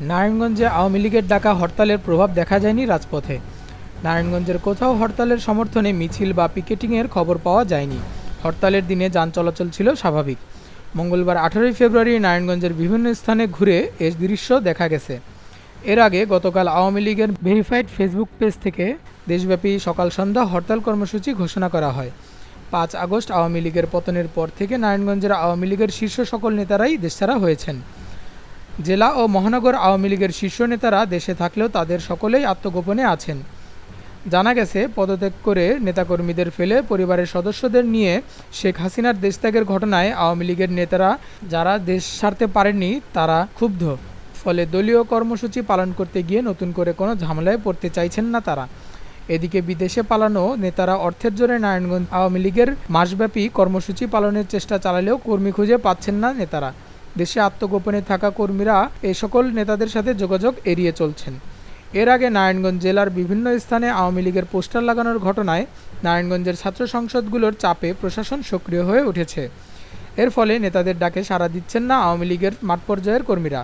নারায়ণগঞ্জে আওয়ামী লীগের ডাকা হরতালের প্রভাব দেখা যায়নি রাজপথে। নারায়ণগঞ্জের কোথাও হরতালের সমর্থনে মিছিল বা পিকেটিংয়ের খবর পাওয়া যায়নি। হরতালের দিনে যান চলাচল ছিল স্বাভাবিক। মঙ্গলবার আঠারোই ফেব্রুয়ারি নারায়ণগঞ্জের বিভিন্ন স্থানে ঘুরে এ দৃশ্য দেখা গেছে। এর আগে গতকাল আওয়ামী লীগের ভেরিফাইড ফেসবুক পেজ থেকে দেশব্যাপী সকাল সন্ধ্যা হরতাল কর্মসূচি ঘোষণা করা হয়। পাঁচ আগস্ট আওয়ামী লীগের পতনের পর থেকে নারায়ণগঞ্জের আওয়ামী লীগের শীর্ষ সকল নেতারাই দেশছাড়া হয়েছেন। জেলা ও মহানগর আওয়ামী লীগের শীর্ষ নেতারা দেশে থাকলেও তাদের সকলেই আত্মগোপনে আছেন। জানা গেছে, পদত্যাগ করে নেতাকর্মীদের ফেলে পরিবারের সদস্যদের নিয়ে শেখ হাসিনার দেশত্যাগের ঘটনায় আওয়ামী লীগের নেতারা যারা দেশ ছাড়তে পারেননি, তারা ক্ষুব্ধ। ফলে দলীয় কর্মসূচি পালন করতে গিয়ে নতুন করে কোনো ঝামেলায় পড়তে চাইছেন না তারা। এদিকে বিদেশে পালানো নেতারা অর্থের জোরে নারায়ণগঞ্জ আওয়ামী লীগের মাসব্যাপী কর্মসূচি পালনের চেষ্টা চালালেও কর্মী খুঁজে পাচ্ছেন না নেতারা। দেশে আত্মগোপনে থাকা কর্মীরা এ সকল নেতাদের সাথে যোগাযোগ এড়িয়ে চলছেন। এর আগে নারায়ণগঞ্জ জেলার বিভিন্ন স্থানে আওয়ামী লীগের পোস্টার লাগানোর ঘটনায় নারায়ণগঞ্জের ছাত্র সংসদগুলোর চাপে প্রশাসন সক্রিয় হয়ে উঠেছে। এর ফলে নেতাদের ডাকে সাড়া দিচ্ছেন না আওয়ামী লীগের মাঠ পর্যায়ের কর্মীরা।